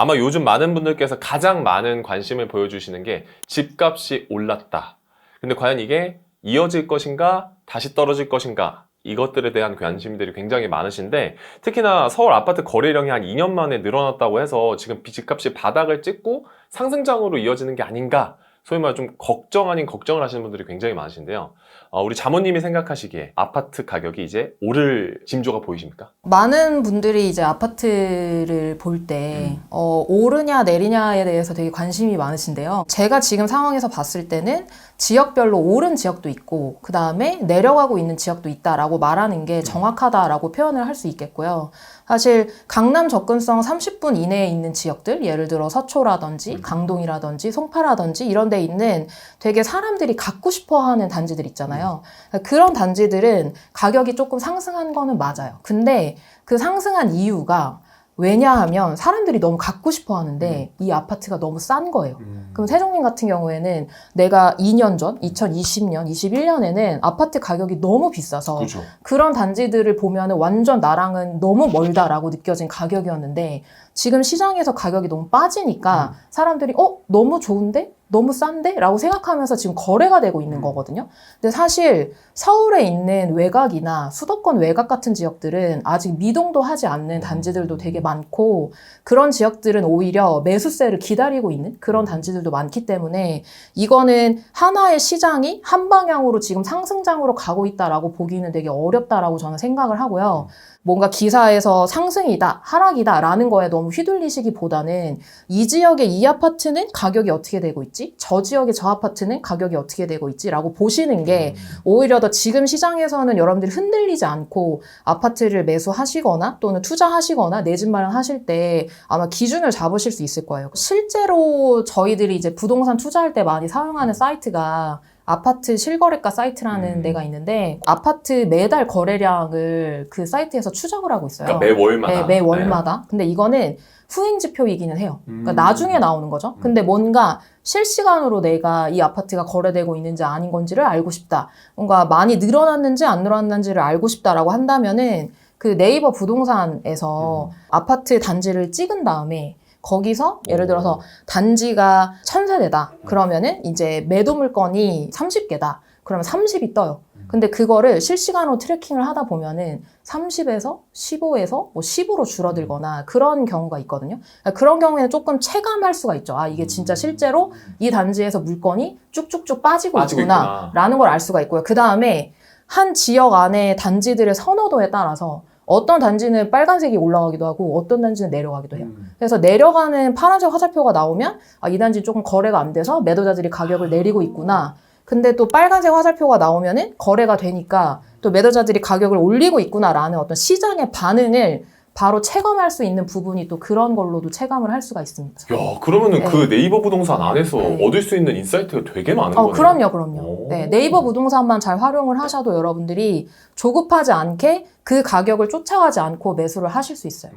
아마 요즘 많은 분들께서 가장 많은 관심을 보여주시는 게 집값이 올랐다. 근데 과연 이게 이어질 것인가, 다시 떨어질 것인가, 이것들에 대한 관심들이 굉장히 많으신데, 특히나 서울 아파트 거래량이 한 2년 만에 늘어났다고 해서 지금 집값이 바닥을 찍고 상승장으로 이어지는 게 아닌가, 소위 말해 좀 걱정 아닌 걱정을 하시는 분들이 굉장히 많으신데요. 어, 우리 자모님이 생각하시기에 아파트 가격이 이제 오를 징조가 보이십니까? 많은 분들이 이제 아파트를 볼 때, 어, 오르냐 내리냐에 대해서 되게 관심이 많으신데요. 제가 지금 상황에서 봤을 때는 지역별로 오른 지역도 있고, 그 다음에 내려가고 있는 지역도 있다라고 말하는 게 정확하다라고 표현을 할 수 있겠고요. 사실 강남 접근성 30분 이내에 있는 지역들, 예를 들어 서초라든지 강동이라든지 송파라든지 이런 데 있는 되게 사람들이 갖고 싶어 하는 단지들 있잖아요. 그런 단지들은 가격이 조금 상승한 거는 맞아요. 근데 그 상승한 이유가 왜냐하면 사람들이 너무 갖고 싶어 하는데 이 아파트가 너무 싼 거예요. 그럼 세종님 같은 경우에는 내가 2년 전, 2020년, 21년에는 아파트 가격이 너무 비싸서 그렇죠. 그런 단지들을 보면은 완전 나랑은 너무 멀다라고 느껴진 가격이었는데 지금 시장에서 가격이 너무 빠지니까 사람들이 어? 너무 좋은데 너무 싼데? 라고 생각하면서 지금 거래가 되고 있는 거거든요. 근데 사실 서울에 있는 외곽이나 수도권 외곽 같은 지역들은 아직 미동도 하지 않는 단지들도 되게 많고 그런 지역들은 오히려 매수세를 기다리고 있는 그런 단지들도 많기 때문에 이거는 하나의 시장이 한 방향으로 지금 상승장으로 가고 있다라고 보기는 되게 어렵다라고 저는 생각을 하고요. 뭔가 기사에서 상승이다, 하락이다 라는 거에 너무 휘둘리시기보다는 이 지역의 이 아파트는 가격이 어떻게 되고 있지? 저 지역의 저 아파트는 가격이 어떻게 되고 있지? 라고 보시는 게 오히려 더 지금 시장에서는 여러분들이 흔들리지 않고 아파트를 매수하시거나 또는 투자하시거나 내 집 마련하실 때 아마 기준을 잡으실 수 있을 거예요. 실제로 저희들이 이제 부동산 투자할 때 많이 사용하는 사이트가 아파트 실거래가 사이트라는 음. 데가 있는데 아파트 매달 거래량을 그 사이트에서 추적을 하고 있어요. 그러니까 매 월마다. 네, 매 월마다. 근데 이거는 후행 지표이기는 해요. 그러니까 음. 나중에 나오는 거죠. 근데 뭔가 실시간으로 내가 이 아파트가 거래되고 있는지 아닌 건지를 알고 싶다. 뭔가 많이 늘어났는지 안 늘어났는지를 알고 싶다라고 한다면은 그 네이버 부동산에서 아파트 단지를 찍은 다음에 거기서 예를 들어서 단지가 천세대다. 그러면은 이제 매도 물건이 30개다. 그러면 30이 떠요. 근데 그거를 실시간으로 트래킹을 하다 보면은 30에서 15에서 뭐 10으로 줄어들거나 그런 경우가 있거든요. 그러니까 그런 경우에는 조금 체감할 수가 있죠. 아, 이게 진짜 실제로 이 단지에서 물건이 쭉쭉쭉 빠지고, 빠지고 있구나. 있구나. 라는 걸 알 수가 있고요. 그 다음에 한 지역 안에 단지들의 선호도에 따라서 어떤 단지는 빨간색이 올라가기도 하고 어떤 단지는 내려가기도 해요. 음. 그래서 내려가는 파란색 화살표가 나오면 아, 이 단지 조금 거래가 안 돼서 매도자들이 가격을 내리고 있구나. 근데 또 빨간색 화살표가 나오면은 거래가 되니까 또 매도자들이 가격을 올리고 있구나라는 어떤 시장의 반응을 바로 체감할 수 있는 부분이 또 그런 걸로도 체감을 할 수가 있습니다. 야, 그러면은 네. 그 네이버 부동산 안에서 네. 얻을 수 있는 인사이트가 되게 많은 어, 거네요. 그럼요, 그럼요. 오. 네, 네이버 부동산만 잘 활용을 하셔도 여러분들이 조급하지 않게 그 가격을 쫓아가지 않고 매수를 하실 수 있어요.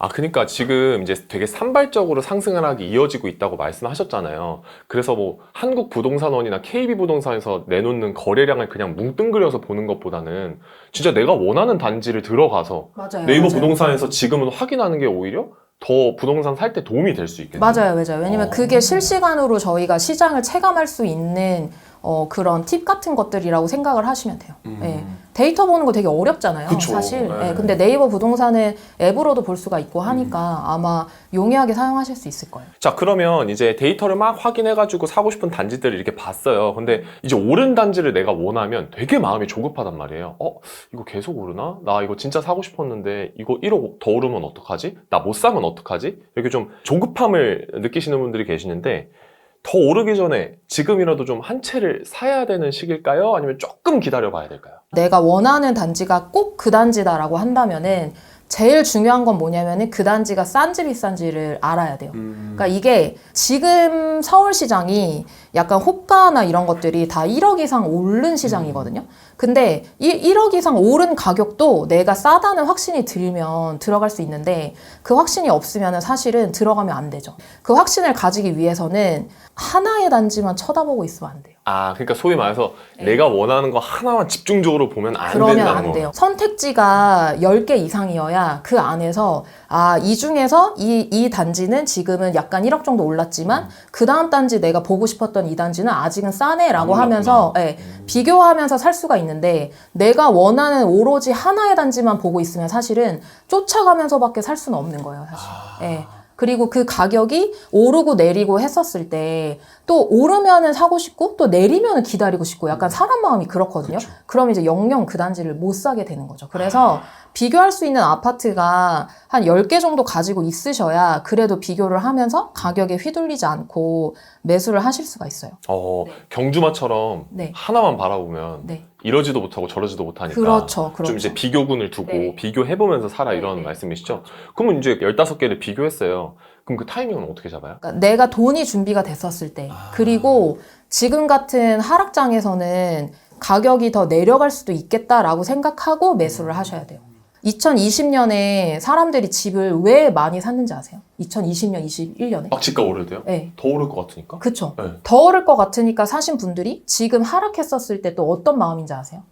아, 그러니까 지금 이제 되게 산발적으로 상승을 하기 이어지고 있다고 말씀하셨잖아요. 그래서 뭐 한국 부동산원이나 KB 부동산에서 내놓는 거래량을 그냥 뭉뚱그려서 보는 것보다는 진짜 내가 원하는 단지를 들어가서 맞아요. 네이버 부동산에서 지금은 확인하는 게 오히려 더 부동산 살 때 도움이 될 수 있겠네요. 맞아요, 맞아요. 왜냐면 어. 그게 실시간으로 저희가 시장을 체감할 수 있는 어, 그런 팁 같은 것들이라고 생각을 하시면 돼요. 음. 네. 데이터 보는 거 되게 어렵잖아요, 그쵸. 사실. 네. 네, 근데 네이버 부동산은 앱으로도 볼 수가 있고 하니까 아마 용이하게 사용하실 수 있을 거예요. 자, 그러면 이제 데이터를 막 확인해가지고 사고 싶은 단지들을 이렇게 봤어요. 근데 이제 오른 단지를 내가 원하면 되게 마음이 조급하단 말이에요. 어, 이거 계속 오르나? 나 이거 진짜 사고 싶었는데 이거 1억 더 오르면 어떡하지? 나 못 사면 어떡하지? 이렇게 좀 조급함을 느끼시는 분들이 계시는데 더 오르기 전에 지금이라도 좀 한 채를 사야 되는 시기일까요? 아니면 조금 기다려 봐야 될까요? 내가 원하는 단지가 꼭 그 단지다라고 한다면은 제일 중요한 건 뭐냐면은 그 단지가 싼지 비싼지를 알아야 돼요. 그러니까 이게 지금 서울시장이 약간 호가나 이런 것들이 다 1억 이상 오른 시장이거든요. 근데 이 1억 이상 오른 가격도 내가 싸다는 확신이 들면 들어갈 수 있는데 그 확신이 없으면 사실은 들어가면 안 되죠. 그 확신을 가지기 위해서는 하나의 단지만 쳐다보고 있으면 안 돼요. 아, 그러니까 소위 말해서 네. 내가 원하는 거 하나만 집중적으로 보면 안 그러면 된다는 안 거. 돼요. 선택지가 10개 이상이어야 그 안에서 아, 이 중에서 이, 이 단지는 지금은 약간 1억 정도 올랐지만 음. 그 다음 단지 내가 보고 싶었던 이 단지는 아직은 싸네라고 안 하면서 예, 비교하면서 살 수가 있는데 내가 원하는 오로지 하나의 단지만 보고 있으면 사실은 쫓아가면서밖에 살 수는 없는 거예요, 사실. 아. 예. 그리고 그 가격이 오르고 내리고 했었을 때 또 오르면은 사고 싶고 또 내리면은 기다리고 싶고 약간 사람 마음이 그렇거든요. 그쵸. 그럼 이제 영영 그 단지를 못 사게 되는 거죠. 그래서 비교할 수 있는 아파트가 한 10개 정도 가지고 있으셔야 그래도 비교를 하면서 가격에 휘둘리지 않고 매수를 하실 수가 있어요. 어, 네. 경주마처럼 네. 하나만 바라보면 네. 이러지도 못하고 저러지도 못하니까 그렇죠. 그렇죠. 좀 이제 비교군을 두고 네. 비교해보면서 살아 네, 이런 네. 말씀이시죠? 그러면 이제 15개를 비교했어요. 그럼 그 타이밍은 어떻게 잡아요? 그러니까 내가 돈이 준비가 됐었을 때 아. 그리고 지금 같은 하락장에서는 가격이 더 내려갈 수도 있겠다라고 생각하고 매수를 하셔야 돼요. 2020년에 사람들이 집을 왜 많이 샀는지 아세요? 2020년, 21년에? 막 집값 오르대요? 네. 더 오를 것 같으니까? 그쵸. 네. 더 오를 것 같으니까 사신 분들이 지금 하락했었을 때 또 어떤 마음인지 아세요?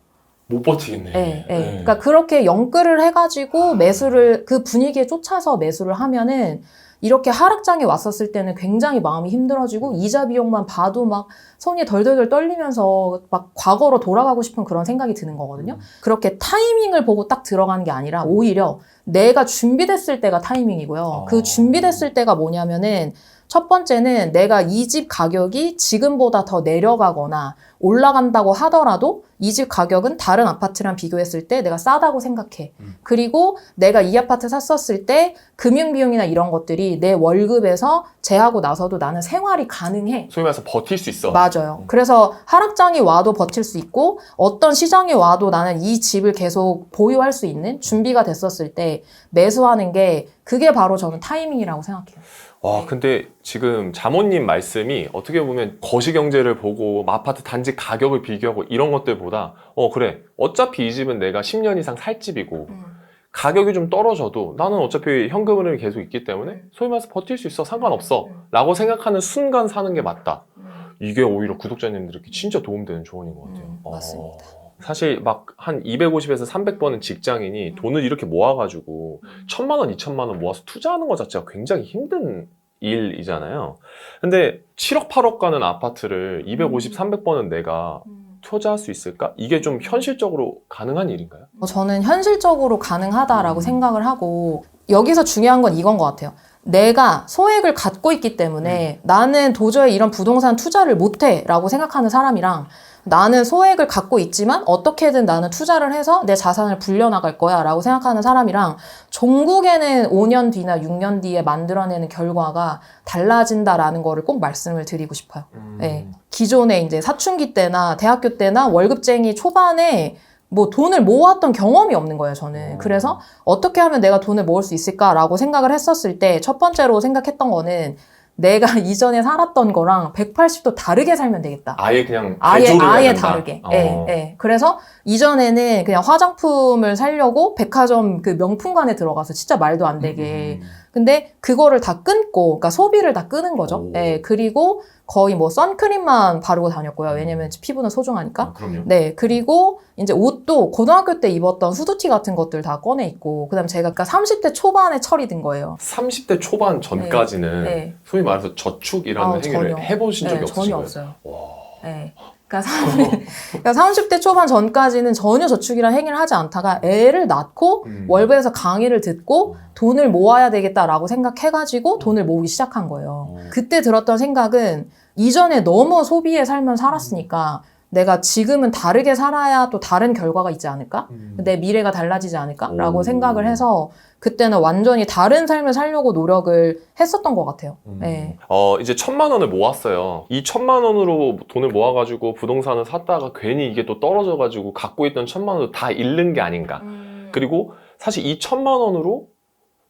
못 버티겠네. 네, 네. 그러니까 그렇게 영끌을 해가지고 매수를 그 분위기에 쫓아서 매수를 하면은 이렇게 하락장에 왔었을 때는 굉장히 마음이 힘들어지고 이자 비용만 봐도 막 손이 덜덜덜 떨리면서 막 과거로 돌아가고 싶은 그런 생각이 드는 거거든요. 그렇게 타이밍을 보고 딱 들어가는 게 아니라 오히려 내가 준비됐을 때가 타이밍이고요. 어. 그 준비됐을 때가 뭐냐면은 첫 번째는 내가 이 집 가격이 지금보다 더 내려가거나 올라간다고 하더라도 이 집 가격은 다른 아파트랑 비교했을 때 내가 싸다고 생각해. 음. 그리고 내가 이 아파트 샀었을 때 금융 비용이나 이런 것들이 내 월급에서 제하고 나서도 나는 생활이 가능해. 소위 말해서 버틸 수 있어. 맞아요. 음. 그래서 하락장이 와도 버틸 수 있고 어떤 시장이 와도 나는 이 집을 계속 보유할 수 있는 준비가 됐었을 때 매수하는 게 그게 바로 저는 타이밍이라고 생각해요. 와, 네. 근데 지금 자모님 말씀이 어떻게 보면 거시 경제를 보고 아파트 단지 가격을 비교하고 이런 것들보다 어, 그래. 어차피 이 집은 내가 10년 이상 살 집이고 가격이 좀 떨어져도 나는 어차피 현금 흐름이 계속 있기 때문에 음. 소위 말해서 버틸 수 있어. 상관없어. 음. 라고 생각하는 순간 사는 게 맞다. 이게 오히려 구독자님들에게 진짜 도움되는 조언인 것 같아요. 음, 어. 맞습니다. 사실 막 한 250에서 300번은 직장인이 음. 돈을 이렇게 모아가지고 천만 원, 이천만 원 모아서 투자하는 것 자체가 굉장히 힘든 일이잖아요. 근데 7억, 8억 가는 아파트를 250, 300번은 내가 투자할 수 있을까? 이게 좀 현실적으로 가능한 일인가요? 어, 저는 현실적으로 가능하다라고 음. 생각을 하고 여기서 중요한 건 이건 것 같아요. 내가 소액을 갖고 있기 때문에 나는 도저히 이런 부동산 투자를 못해 라고 생각하는 사람이랑 나는 소액을 갖고 있지만 어떻게든 나는 투자를 해서 내 자산을 불려나갈 거야 라고 생각하는 사람이랑 종국에는 5년 뒤나 6년 뒤에 만들어내는 결과가 달라진다라는 거를 꼭 말씀을 드리고 싶어요. 음. 네. 기존에 이제 사춘기 때나 대학교 때나 월급쟁이 초반에 뭐 돈을 모았던 경험이 없는 거예요, 저는. 어. 그래서 어떻게 하면 내가 돈을 모을 수 있을까라고 생각을 했었을 때 첫 번째로 생각했던 거는 내가 이전에 살았던 거랑 180도 다르게 살면 되겠다. 아예 그냥 아예 해야 아예 된다. 다르게. 어. 예, 예. 그래서 이전에는 그냥 화장품을 사려고 백화점 그 명품관에 들어가서 진짜 말도 안 되게 음. 근데 그거를 다 끊고, 그러니까 소비를 다 끄는 거죠. 오. 예, 그리고 거의 뭐 선크림만 바르고 다녔고요. 왜냐면 피부는 소중하니까. 아, 그럼요. 네, 그리고 이제 옷도 고등학교 때 입었던 후드티 같은 것들 다 꺼내 입고, 그 다음 제가 그러니까 30대 초반에 철이 든 거예요. 30대 초반 전까지는 네. 소위 말해서 저축이라는 아, 행위를 전혀. 해보신 적이 네, 없으신 전혀 거예요? 없어요. 와. 네. 그러니까, 30, 그러니까 30대 초반 전까지는 전혀 저축이란 행위를 하지 않다가 애를 낳고 음. 월배에서 강의를 듣고 돈을 모아야 되겠다라고 생각해가지고 돈을 모으기 시작한 거예요. 어. 그때 들었던 생각은 이전에 너무 소비의 삶을 살았으니까 내가 지금은 다르게 살아야 또 다른 결과가 있지 않을까? 음. 내 미래가 달라지지 않을까라고 오. 생각을 해서 그때는 완전히 다른 삶을 살려고 노력을 했었던 것 같아요. 음. 네. 어, 이제 천만 원을 모았어요. 이 천만 원으로 돈을 모아가지고 부동산을 샀다가 괜히 이게 또 떨어져가지고 갖고 있던 천만 원도 다 잃는 게 아닌가. 그리고 사실 이 천만 원으로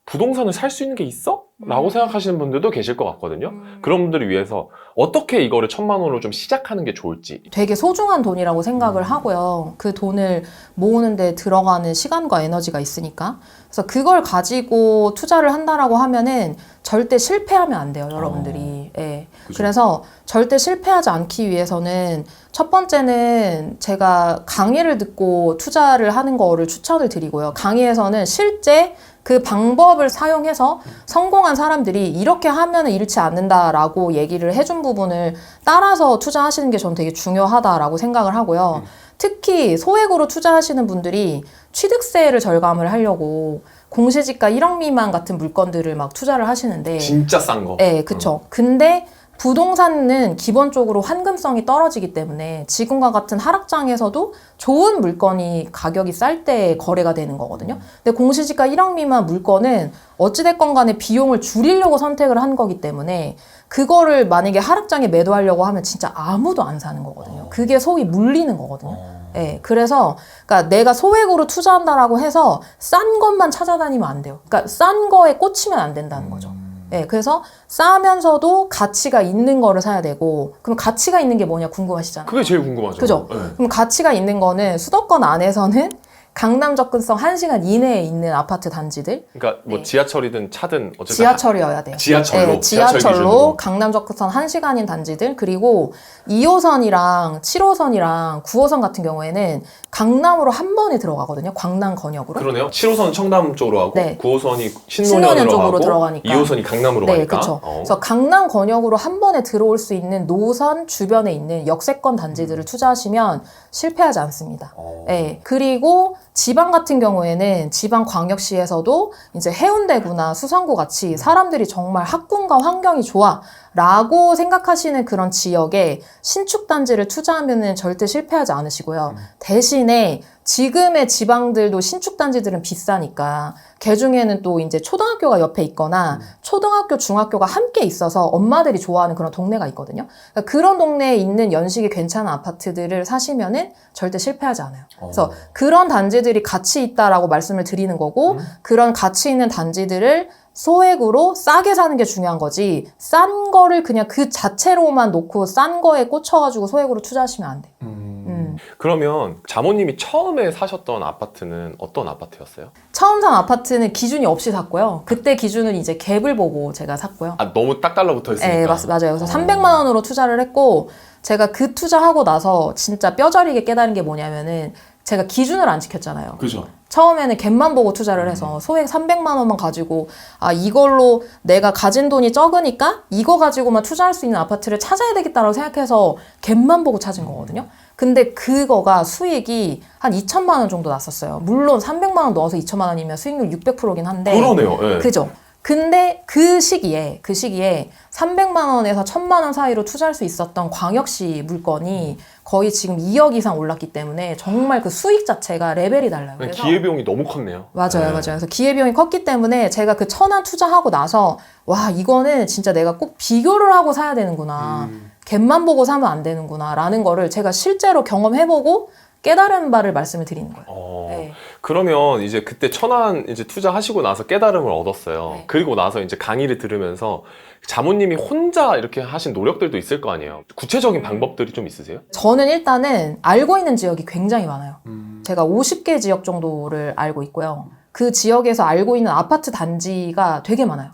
부동산을 살 수 있는 게 있어? 라고 음. 생각하시는 분들도 계실 것 같거든요. 그런 분들을 위해서 어떻게 이거를 천만 원으로 좀 시작하는 게 좋을지. 되게 소중한 돈이라고 생각을 음. 하고요. 그 돈을 모으는데 들어가는 시간과 에너지가 있으니까. 그래서 그걸 가지고 투자를 한다라고 하면은 절대 실패하면 안 돼요, 여러분들이. 거지. 예. 그죠. 그래서 절대 실패하지 않기 위해서는 첫 번째는 제가 강의를 듣고 투자를 하는 거를 추천을 드리고요. 강의에서는 실제 그 방법을 사용해서 성공한 사람들이 이렇게 하면은 잃지 않는다라고 얘기를 해준 부분을 따라서 투자하시는 게 저는 되게 중요하다라고 생각을 하고요. 특히 소액으로 투자하시는 분들이 취득세를 절감을 하려고 공시지가 1억 미만 같은 물건들을 막 투자를 하시는데 진짜 싼 거. 네, 그쵸. 근데 부동산은 기본적으로 환금성이 떨어지기 때문에 지금과 같은 하락장에서도 좋은 물건이 가격이 쌀 때 거래가 되는 거거든요. 근데 공시지가 1억 미만 물건은 어찌됐건 간에 비용을 줄이려고 선택을 한 거기 때문에 그거를 만약에 하락장에 매도하려고 하면 진짜 아무도 안 사는 거거든요. 그게 소위 물리는 거거든요. 예, 그래서 그러니까 내가 소액으로 투자한다라고 해서 싼 것만 찾아다니면 안 돼요. 그러니까 싼 거에 꽂히면 안 된다는 거죠. 예, 그래서 싸면서도 가치가 있는 거를 사야 되고 그럼 가치가 있는 게 뭐냐 궁금하시잖아요. 그게 제일 궁금하죠. 그죠? 네. 그럼 가치가 있는 거는 수도권 안에서는 강남 접근성 1시간 이내에 있는 아파트 단지들 그러니까 뭐 네. 지하철이든 차든 어쨌든 지하철이어야 돼요. 지하철로, 네, 지하철 지하철로 기준으로. 강남 접근선 1시간인 단지들 그리고 2호선이랑 7호선이랑 9호선 같은 경우에는 강남으로 한 번에 들어가거든요. 광남 건역으로. 그러네요. 7호선 청담 쪽으로 하고 네. 9호선이 신논현 쪽으로 하고 들어가니까. 2호선이 강남으로 네, 가니까. 그렇죠. 어. 그래서 강남 건역으로 한 번에 들어올 수 있는 노선 주변에 있는 역세권 단지들을 투자하시면 실패하지 않습니다. 어. 네, 그리고 지방 같은 경우에는 지방 광역시에서도 이제 해운대구나 수성구 같이 사람들이 정말 학군과 환경이 좋아 라고 생각하시는 그런 지역에 신축 단지를 투자하면은 절대 실패하지 않으시고요. 대신에 지금의 지방들도 신축 단지들은 비싸니까 그 중에는 또 이제 초등학교가 옆에 있거나 초등학교, 중학교가 함께 있어서 엄마들이 좋아하는 그런 동네가 있거든요. 그러니까 그런 동네에 있는 연식이 괜찮은 아파트들을 사시면은 절대 실패하지 않아요. 그래서 그런 단지들이 가치 있다라고 말씀을 드리는 거고 그런 가치 있는 단지들을 소액으로 싸게 사는 게 중요한 거지 싼 거를 그냥 그 자체로만 놓고 싼 거에 꽂혀가지고 소액으로 투자하시면 안 돼. 음. 음. 그러면 자모님이 처음에 사셨던 아파트는 어떤 아파트였어요? 처음 산 아파트는 기준이 없이 샀고요. 그때 기준은 이제 갭을 보고 제가 샀고요. 아 너무 딱 달라붙어 있으니까. 네, 맞, 맞아요. 그래서 어. 300만 원으로 투자를 했고 제가 그 투자하고 나서 진짜 뼈저리게 깨달은 게 뭐냐면은 제가 기준을 안 지켰잖아요. 그죠. 처음에는 갭만 보고 투자를 해서 소액 300만 원만 가지고 아 이걸로 내가 가진 돈이 적으니까 이거 가지고만 투자할 수 있는 아파트를 찾아야 되겠다라고 생각해서 갭만 보고 찾은 거거든요. 근데 그거가 수익이 한 2천만 원 정도 났었어요. 물론 300만 원 넣어서 2천만 원이면 수익률 600%긴 한데 그러네요. 예. 그죠? 근데 그 시기에 그 시기에 300만 원에서 1000만 원 사이로 투자할 수 있었던 광역시 물건이 거의 지금 2억 이상 올랐기 때문에 정말 그 수익 자체가 레벨이 달라요. 네, 그래서 기회비용이 너무 컸네요. 맞아요, 네. 맞아요. 그래서 기회비용이 컸기 때문에 제가 그 천안 투자하고 나서 와 이거는 진짜 내가 꼭 비교를 하고 사야 되는구나. 음. 갭만 보고 사면 안 되는구나 라는 거를 제가 실제로 경험해보고 깨달은 바를 말씀을 드리는 거예요. 어, 네. 그러면 이제 그때 천안 이제 투자하시고 나서 깨달음을 얻었어요. 네. 그리고 나서 이제 강의를 들으면서 자모님이 혼자 이렇게 하신 노력들도 있을 거 아니에요. 구체적인 방법들이 좀 있으세요? 저는 일단은 알고 있는 지역이 굉장히 많아요. 제가 50개 지역 정도를 알고 있고요. 그 지역에서 알고 있는 아파트 단지가 되게 많아요.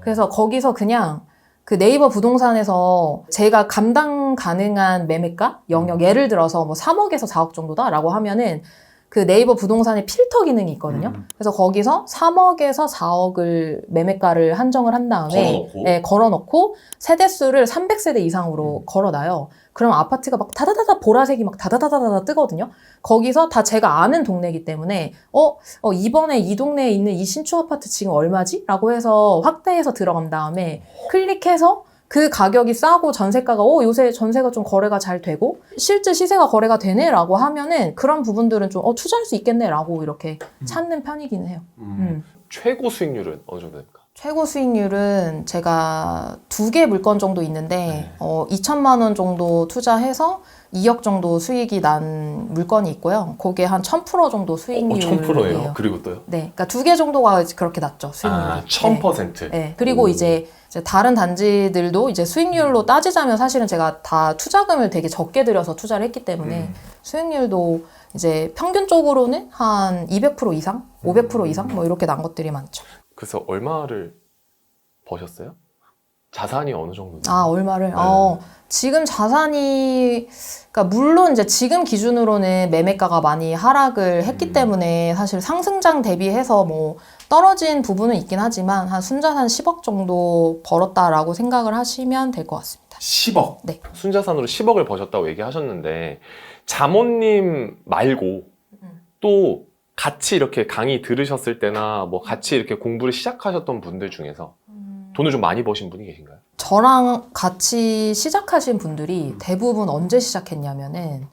그래서 거기서 그냥 그 네이버 부동산에서 제가 감당 가능한 매매가 영역 예를 들어서 뭐 3억에서 4억 정도다라고 하면은 그 네이버 부동산에 필터 기능이 있거든요. 음. 그래서 거기서 3억에서 4억을 매매가를 한정을 한 다음에 걸어놓고? 네, 걸어놓고 세대 수를 300세대 이상으로 음. 걸어놔요. 그럼 아파트가 막 다다다다 보라색이 막 다다다다다 뜨거든요. 거기서 다 제가 아는 동네이기 때문에 어, 어 이번에 이 동네에 있는 이 신축 아파트 지금 얼마지? 라고 해서 확대해서 들어간 다음에 클릭해서 그 가격이 싸고 전세가가 어 요새 전세가 좀 거래가 잘 되고 실제 시세가 거래가 되네라고 하면은 그런 부분들은 좀 어 투자할 수 있겠네라고 이렇게 찾는 편이기는 해요. 음. 최고 수익률은 어느 정도 됩니까? 최고 수익률은 제가 두 개 물건 정도 있는데 네. 어 2천만 원 정도 투자해서 2억 정도 수익이 난 물건이 있고요. 그게 한 1000% 정도 어, 수익률이에요. 1000%예요. 그리고 또요? 네, 그러니까 두 개 정도가 그렇게 낮죠 수익률이. 아, 네. 1000%. 네. 그리고 오. 이제 이제 다른 단지들도 이제 수익률로 따지자면 사실은 제가 다 투자금을 되게 적게 들여서 투자를 했기 때문에 음. 수익률도 이제 평균적으로는 한 200% 이상, 500% 음. 이상 뭐 이렇게 난 것들이 많죠. 그래서 얼마를 버셨어요? 자산이 어느 정도? 아, 얼마를? 네. 어, 지금 자산이, 그러니까 물론 이제 지금 기준으로는 매매가가 많이 하락을 했기 음. 때문에 사실 상승장 대비해서 뭐 떨어진 부분은 있긴 하지만 한 순자산 10억 정도 벌었다라고 생각을 하시면 될 것 같습니다. 10억. 네. 순자산으로 10억을 버셨다고 얘기하셨는데 자모님 말고 음. 또 같이 이렇게 강의 들으셨을 때나 뭐 같이 이렇게 공부를 시작하셨던 분들 중에서 돈을 좀 많이 버신 분이 계신가요? 저랑 같이 시작하신 분들이 음. 대부분 언제 시작했냐면은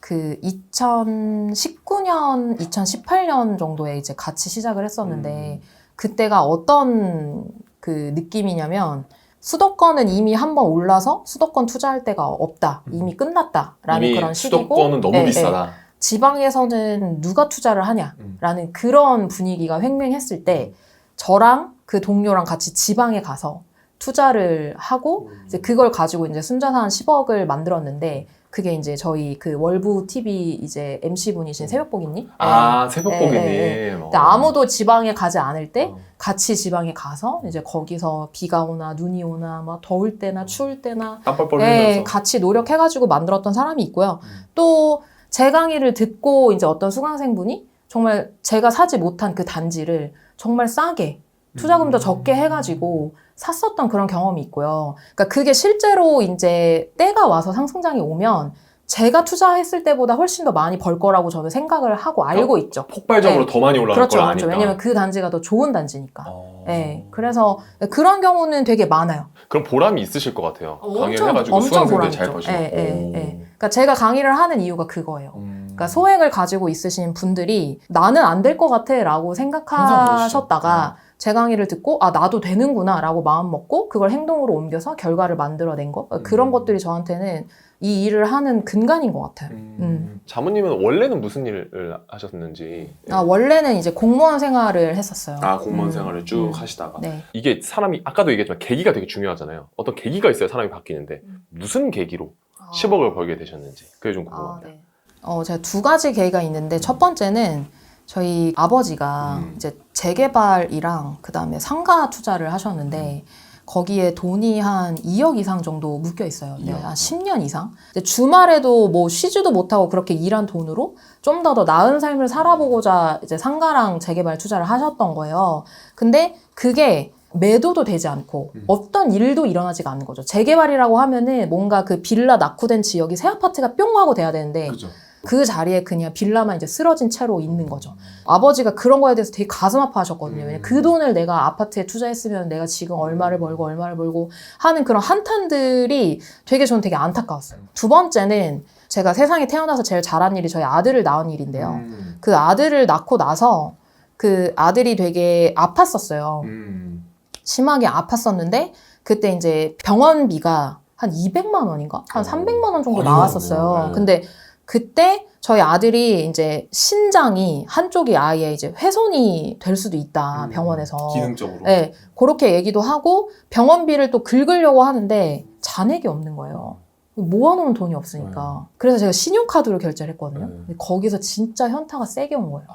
그 2019년, 2018년 정도에 이제 같이 시작을 했었는데 음. 그때가 어떤 그 느낌이냐면 수도권은 이미 한번 올라서 수도권 투자할 데가 없다. 음. 이미 끝났다라는 이미 그런 시기고 수도권은 너무 네, 네. 비싸다. 지방에서는 누가 투자를 하냐라는 음. 그런 분위기가 횡행했을 때 저랑 그 동료랑 같이 지방에 가서 투자를 하고 이제 그걸 가지고 이제 순자산 10억을 만들었는데 그게 이제 저희 그 월부 TV 이제 MC 분이신 새벽복이님. 아 네. 새벽복이님. 네, 어. 근데 아무도 지방에 가지 않을 때 어. 같이 지방에 가서 이제 거기서 비가 오나 눈이 오나 막 더울 때나 추울 때나 땀 뻘뻘 네. 같이 노력해가지고 만들었던 사람이 있고요. 음. 또 제 강의를 듣고 이제 어떤 수강생분이 정말 제가 사지 못한 그 단지를 정말 싸게 투자금도 음. 적게 해가지고 샀었던 그런 경험이 있고요. 그러니까 그게 실제로 이제 때가 와서 상승장이 오면 제가 투자했을 때보다 훨씬 더 많이 벌 거라고 저는 생각을 하고 알고 있죠. 폭발적으로 더 많이 올라갈 그렇죠, 걸 그렇죠. 아니까. 왜냐면 그 단지가 더 좋은 단지니까. 어. 네, 그래서 그런 경우는 되게 많아요. 그럼 보람이 있으실 것 같아요. 어, 강의를 해가지고 수강생들 잘. 버시고. 예, 예, 예. 그러니까 제가 강의를 하는 이유가 그거예요. 음. 그러니까 소액을 가지고 있으신 분들이 나는 안 될 것 같아라고 생각하셨다가 제 강의를 듣고 아 나도 되는구나 라고 마음 먹고 그걸 행동으로 옮겨서 결과를 만들어낸 거 그러니까 그런 음. 것들이 저한테는 이 일을 하는 근간인 것 같아요. 음. 음. 자모님은 원래는 무슨 일을 하셨는지. 아 원래는 이제 공무원 생활을 했었어요. 아, 공무원 음, 생활을 쭉 음. 하시다가. 네. 이게 사람이, 아까도 얘기했지만 계기가 되게 중요하잖아요. 어떤 계기가 있어요, 사람이 바뀌는데. 음. 무슨 계기로 10억을 벌게 되셨는지. 그게 좀 아, 궁금합니다. 네. 어, 제가 두 가지 계기가 있는데 첫 번째는 저희 아버지가 음. 이제 재개발이랑 그다음에 상가 투자를 하셨는데 거기에 돈이 한 2억 이상 정도 묶여 있어요. 네, 2억. 한 10년 이상. 근데 주말에도 뭐 쉬지도 못하고 그렇게 일한 돈으로 좀 더 더 나은 삶을 살아보고자 이제 상가랑 재개발 투자를 하셨던 거예요. 근데 그게 매도도 되지 않고 음. 어떤 일도 일어나지가 않는 거죠. 재개발이라고 하면은 뭔가 그 빌라 낙후된 지역이 새 아파트가 뿅 하고 돼야 되는데 그죠. 그 자리에 그냥 빌라만 이제 쓰러진 채로 있는 거죠. 아버지가 그런 거에 대해서 되게 가슴 아파하셨거든요. 왜냐면 음. 그 돈을 내가 아파트에 투자했으면 내가 지금 얼마를 벌고 얼마를 벌고 하는 그런 한탄들이 되게 저는 되게 안타까웠어요. 두 번째는 제가 세상에 태어나서 제일 잘한 일이 저희 아들을 낳은 일인데요. 음. 그 아들을 낳고 나서 그 아들이 되게 아팠었어요. 음. 심하게 아팠었는데 그때 이제 병원비가 한 200만 원인가? 한 어, 300만 원 정도 많이 나왔었어요. 네. 근데 그때 저희 아들이 이제 신장이 한쪽이 아예 이제 훼손이 될 수도 있다 음, 병원에서. 기능적으로. 네, 그렇게 얘기도 하고 병원비를 또 긁으려고 하는데 잔액이 없는 거예요. 모아놓은 돈이 없으니까. 그래서 제가 신용카드로 결제를 했거든요. 네. 근데 거기서 진짜 현타가 세게 온 거예요. 아,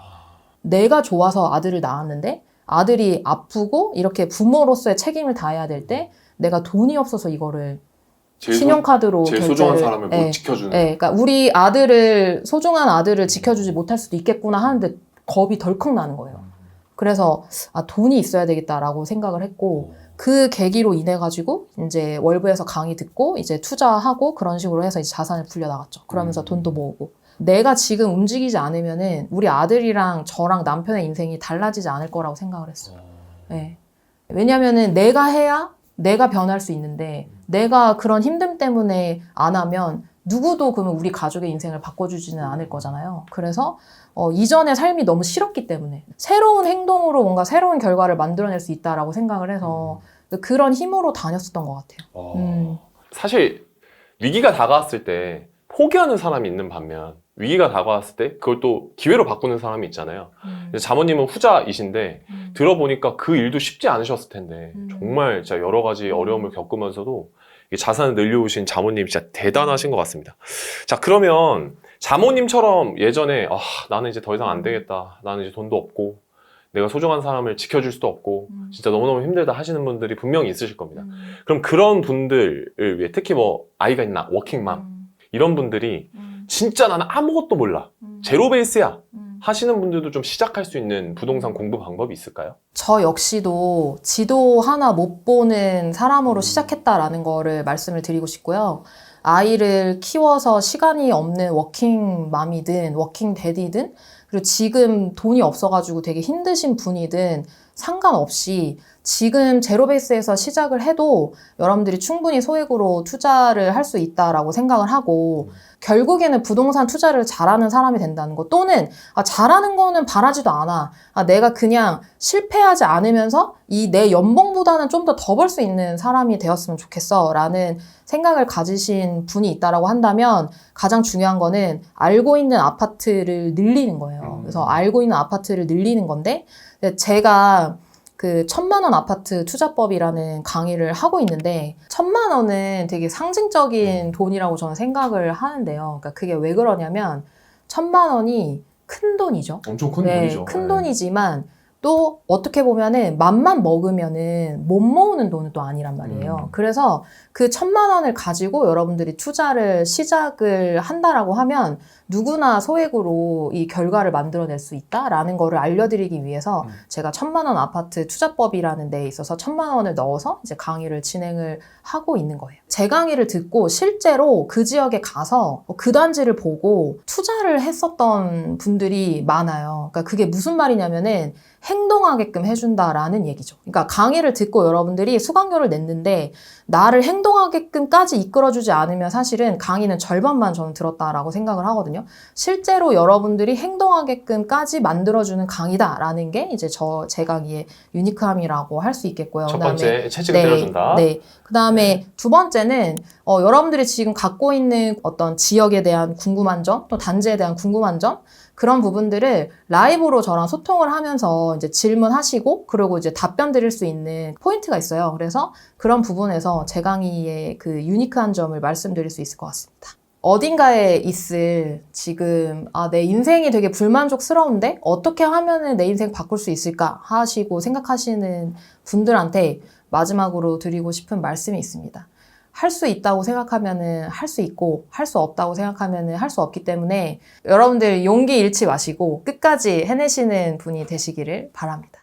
내가 좋아서 아들을 낳았는데 아들이 아프고 이렇게 부모로서의 책임을 다해야 될 때 내가 돈이 없어서 이거를 제일, 신용카드로 제일 결제를 소중한 사람을 못 예, 지켜주는. 예, 그러니까 우리 아들을 소중한 아들을 지켜주지 못할 수도 있겠구나 하는데 겁이 덜컥 나는 거예요. 그래서 아 돈이 있어야 되겠다라고 생각을 했고 그 계기로 인해 가지고 이제 월부에서 강의 듣고 이제 투자하고 그런 식으로 해서 이제 자산을 불려 나갔죠. 그러면서 음. 돈도 모으고 내가 지금 움직이지 않으면은 우리 아들이랑 저랑 남편의 인생이 달라지지 않을 거라고 생각을 했어요. 네. 왜냐면은 내가 해야 내가 변할 수 있는데 내가 그런 힘듦 때문에 안 하면 누구도 그러면 우리 가족의 인생을 바꿔주지는 않을 거잖아요. 그래서 어, 이전의 삶이 너무 싫었기 때문에 새로운 행동으로 뭔가 새로운 결과를 만들어낼 수 있다라고 생각을 해서 그런 힘으로 다녔었던 것 같아요. 어. 음. 사실 위기가 다가왔을 때 포기하는 사람이 있는 반면 위기가 다가왔을 때 그걸 또 기회로 바꾸는 사람이 있잖아요. 근데 자모님은 후자이신데 음. 들어보니까 그 일도 쉽지 않으셨을 텐데 음. 정말 진짜 여러 가지 어려움을 겪으면서도 이 자산을 늘려오신 자모님 진짜 대단하신 것 같습니다. 자 그러면 자모님처럼 예전에 아, 나는 이제 더 이상 안 되겠다. 나는 이제 돈도 없고 내가 소중한 사람을 지켜줄 수도 없고 음. 진짜 너무너무 힘들다 하시는 분들이 분명히 있으실 겁니다. 음. 그럼 그런 분들을 위해 특히 뭐 아이가 있나 워킹맘 음. 이런 분들이 음. 진짜 나는 아무것도 몰라 음. 제로 베이스야 음. 하시는 분들도 좀 시작할 수 있는 부동산 공부 방법이 있을까요? 저 역시도 지도 하나 못 보는 사람으로 음. 시작했다라는 거를 말씀을 드리고 싶고요. 아이를 키워서 시간이 없는 워킹 맘이든 워킹 데디든 그리고 지금 돈이 없어가지고 되게 힘드신 분이든 상관없이 지금 제로베이스에서 시작을 해도 여러분들이 충분히 소액으로 투자를 할 수 있다라고 생각을 하고 결국에는 부동산 투자를 잘하는 사람이 된다는 거 또는 아, 잘하는 거는 바라지도 않아. 아, 내가 그냥 실패하지 않으면서 이 내 연봉보다는 좀 더 더 벌 수 있는 사람이 되었으면 좋겠어. 라는 생각을 가지신 분이 있다라고 한다면 가장 중요한 거는 알고 있는 아파트를 늘리는 거예요. 음. 그래서 알고 있는 아파트를 늘리는 건데 제가 그 천만 원 아파트 투자법이라는 강의를 하고 있는데 천만 원은 되게 상징적인 돈이라고 저는 생각을 하는데요. 그러니까 그게 왜 그러냐면 천만 원이 큰 돈이죠. 엄청 큰 네, 돈이죠. 큰 돈이지만 또 어떻게 보면은 맘만 먹으면은 못 모으는 돈은 또 아니란 말이에요. 음. 그래서 그 천만 원을 가지고 여러분들이 투자를 시작을 한다라고 하면 누구나 소액으로 이 결과를 만들어낼 수 있다라는 거를 알려드리기 위해서 음. 제가 천만 원 아파트 투자법이라는 데에 있어서 천만 원을 넣어서 이제 강의를 진행을 하고 있는 거예요. 제 강의를 듣고 실제로 그 지역에 가서 그 단지를 보고 투자를 했었던 분들이 많아요. 그러니까 그게 무슨 말이냐면은 행동하게끔 해준다라는 얘기죠. 그러니까 강의를 듣고 여러분들이 수강료를 냈는데 나를 행동하게끔까지 이끌어주지 않으면 사실은 강의는 절반만 저는 들었다라고 생각을 하거든요. 실제로 여러분들이 행동하게끔까지 만들어주는 강의다라는 게 이제 저 제 강의의 유니크함이라고 할 수 있겠고요. 첫 그다음에 번째 채찍을 때려준다. 네. 그 다음에 두 번째는, 어, 여러분들이 지금 갖고 있는 어떤 지역에 대한 궁금한 점, 또 단지에 대한 궁금한 점, 그런 부분들을 라이브로 저랑 소통을 하면서 이제 질문하시고, 그리고 이제 답변 드릴 수 있는 포인트가 있어요. 그래서 그런 부분에서 제 강의의 그 유니크한 점을 말씀드릴 수 있을 것 같습니다. 어딘가에 있을 지금 아, 내 인생이 되게 불만족스러운데 어떻게 하면은 내 인생 바꿀 수 있을까 하시고 생각하시는 분들한테 마지막으로 드리고 싶은 말씀이 있습니다. 할 수 있다고 생각하면은 할 수 있고 할 수 없다고 생각하면은 할 수 없기 때문에 여러분들 용기 잃지 마시고 끝까지 해내시는 분이 되시기를 바랍니다.